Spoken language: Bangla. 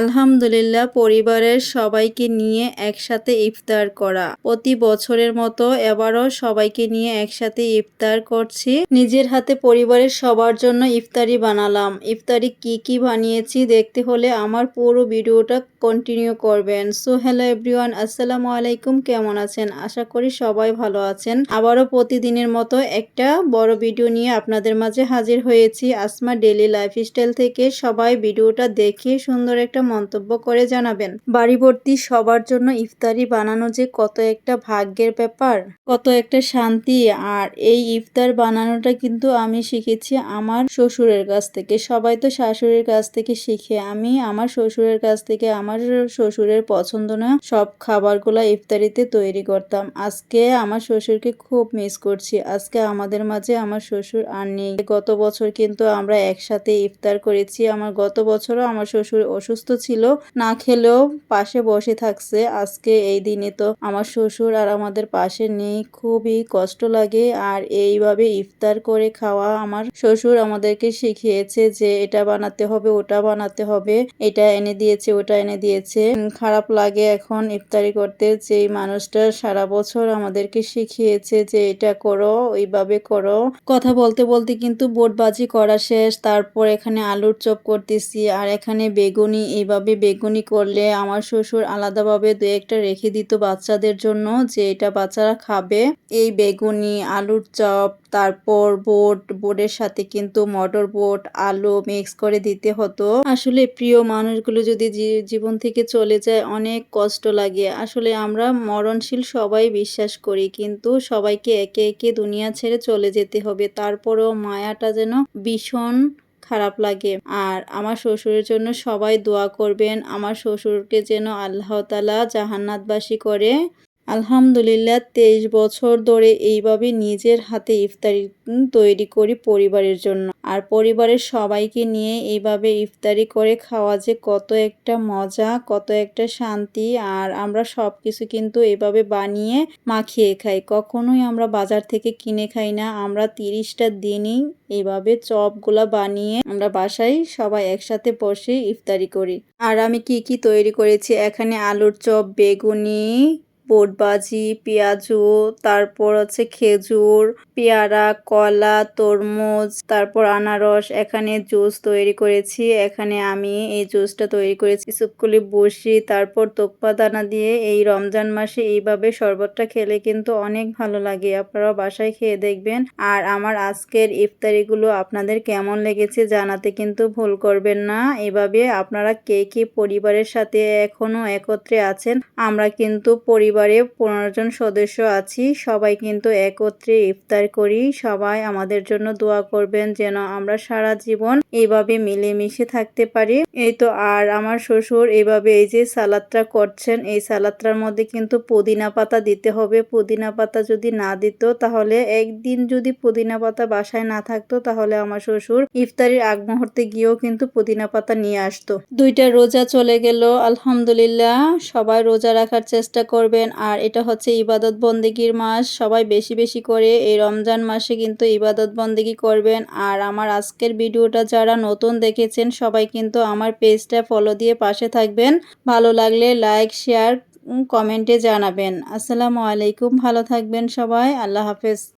আলহামদুলিল্লাহ, পরিবারের সবাইকে নিয়ে একসাথে ইফতার করা। প্রতি বছরের মতো এবারও সবাইকে নিয়ে একসাথে ইফতার করছি। নিজের হাতে পরিবারের সবার জন্য ইফতারি বানালাম। ইফতারি কি কি বানিয়েছি দেখতে হলে আমার পুরো ভিডিওটা কন্টিনিউ করবেন। সো হ্যালো এভরিওয়ান আসসালামু আলাইকুম, কেমন আছেন? আশা করি সবাই ভালো আছেন। আবারও প্রতিদিনের মতো একটা বড় ভিডিও নিয়ে আপনাদের মাঝে হাজির হয়েছি। আসমা ডেলি লাইফস্টাইল থেকে সবাই ভিডিওটা দেখে সুন্দর একটা মন্তব্য করে জানাবেন। বাড়িভর্তি সবার জন্য ইফতারি বানানো যে কত একটা ভাগ্যের ব্যাপার, কত একটা শান্তি, আর এই ইফতার বানানোটা কিন্তু আমি শিখেছি আমার শ্বশুরের কাছ থেকে। সবাই তো শাশুড়ির কাছ থেকে শিখে, আমি আমার শ্বশুরের কাছ থেকে আমার শ্বশুরের পছন্দ না সব খাবারগুলো ইফতারিতে তৈরি করতাম। আজকে আমার শ্বশুরকে খুব মিস করছি। আজকে আমাদের মাঝে আমার শ্বশুর আর নেই। গত বছর কিন্তু আমরা একসাথে ইফতার করেছি। আমার গত বছরও আমার শ্বশুর অসুস্থ ছিল, না খেলেও পাশে বসে থাকছে। আজকে এই দিনে তো আমার শ্বশুর আর আমাদের পাশে নেই, খুবই কষ্ট লাগে। আর এইভাবে ইফতার করে খাওয়া আমার শ্বশুর আমাদেরকে শিখিয়েছে যে এটা বানাতে হবে, ওটা বানাতে হবে। এটা এনে দিয়েছে, ওটা এনে দিয়েছে। খারাপ লাগে এখন ইফতারি করতে। যে মানুষটা সারা বছর আমাদেরকে শিখিয়েছে যে এটা করো, ওইভাবে করো। কথা বলতে বলতে কিন্তু বোটবাজি করা শেষ। তারপর এখানে আলুর চপ করতেছি, আর এখানে বেগুনি এইভাবে বেগুনি করলে আমার শ্বশুর আলাদাভাবে দু একটা রেখে দিত বাচ্চাদের জন্য যে এটা বাচ্চারা খাবে। এই বেগুনি, আলুর চপ, তারপর বোট, বোটের সাথে কিন্তু মটর বোট, আলু মিক্স করে দিতে হতো। আসলে প্রিয় মানুষগুলো যদি জীবন থেকে চলে যায় অনেক কষ্ট লাগে। আসলে আমরা মরণশীল সবাই বিশ্বাস করি, কিন্তু সবাইকে একে একে দুনিয়া ছেড়ে চলে যেতে হবে। তারপরেও মায়াটা যেন ভীষণ খারাপ লাগে। আর আমার শ্বশুরের জন্য সবাই দোয়া করবেন। আমার শ্বশুরকে যেন আল্লাহতালা জাহান্নাতবাসী করে। আলহামদুলিল্লাহ, তেইশ বছর ধরে এইভাবে নিজের হাতে ইফতারি তৈরি করি পরিবারের জন্য। আর পরিবারের সবাইকে নিয়ে এইভাবে ইফতারি করে খাওয়া যে কত একটা মজা, কত একটা শান্তি, আর আমরা সব কিছু কিন্তু এভাবে বানিয়ে মাখিয়ে খাই। কখনোই আমরা বাজার থেকে কিনে খাই না। আমরা তিরিশটা দিনই এইভাবে চপগুলা বানিয়ে আমরা বাসায় সবাই একসাথে বসে ইফতারি করি। আর আমি কি কি তৈরি করেছি? এখানে আলুর চপ, বেগুনি বোটবাজি, পেঁয়াজু, তারপর হচ্ছে খেজুর, পেয়ারা, কলা, তরমুজ, তারপর আনারস, এখানে জুস তৈরি করেছি। এখানে আমি এই জুসটা তৈরি করেছি। সুপকুলি বসি, তারপর তোকপা দানা দিয়ে এই রমজান মাসে এইভাবে শরবতটা খেলে কিন্তু অনেক ভালো লাগে। আপনারা বাসায় খেয়ে দেখবেন। আর আমার আজকের ইফতারিগুলো আপনাদের কেমন লেগেছে জানাতে কিন্তু ভুল করবেন না। এভাবে আপনারা কে কে পরিবারের সাথে এখনও একত্রে আছেন, আমরা কিন্তু পরিবার পরিবারে পনেরো জন সদস্য আছি। সবাই কিন্তু একত্রে ইফতার করি। সবাই আমাদের জন্য দোয়া করবেন যেন আমরা সারা জীবন এইভাবে মিলেমিশে থাকতে পারি। এই তো, আর আমার শ্বশুর এইভাবে এই যে সালাদটা করছেন, এই সালাদটার মধ্যে কিন্তু পুদিনা পাতা দিতে হবে। পুদিনা পাতা যদি না দিত, তাহলে একদিন যদি পুদিনা পাতা বাসায় না থাকতো, তাহলে আমার শ্বশুর ইফতারির আগ মুহূর্তে গিয়েও কিন্তু পুদিনা পাতা নিয়ে আসতো। দুইটা রোজা চলে গেল, আলহামদুলিল্লাহ। সবাই রোজা রাখার চেষ্টা করবে করবেন আর এটা হচ্ছে ইবাদত বন্দেগীর মাস। সবাই বেশি বেশি করে এই রমজান মাসে কিন্তু ইবাদত বন্দেগি করবেন। আর আমার আজকের ভিডিওটা যারা নতুন দেখেছেন, সবাই কিন্তু আমার পেজটা ফলো দিয়ে পাশে থাকবেন। ভালো লাগলে লাইক শেয়ার কমেন্টে জানাবেন। আসসালামু আলাইকুম। ভালো থাকবেন সবাই। আল্লাহ হাফেজ।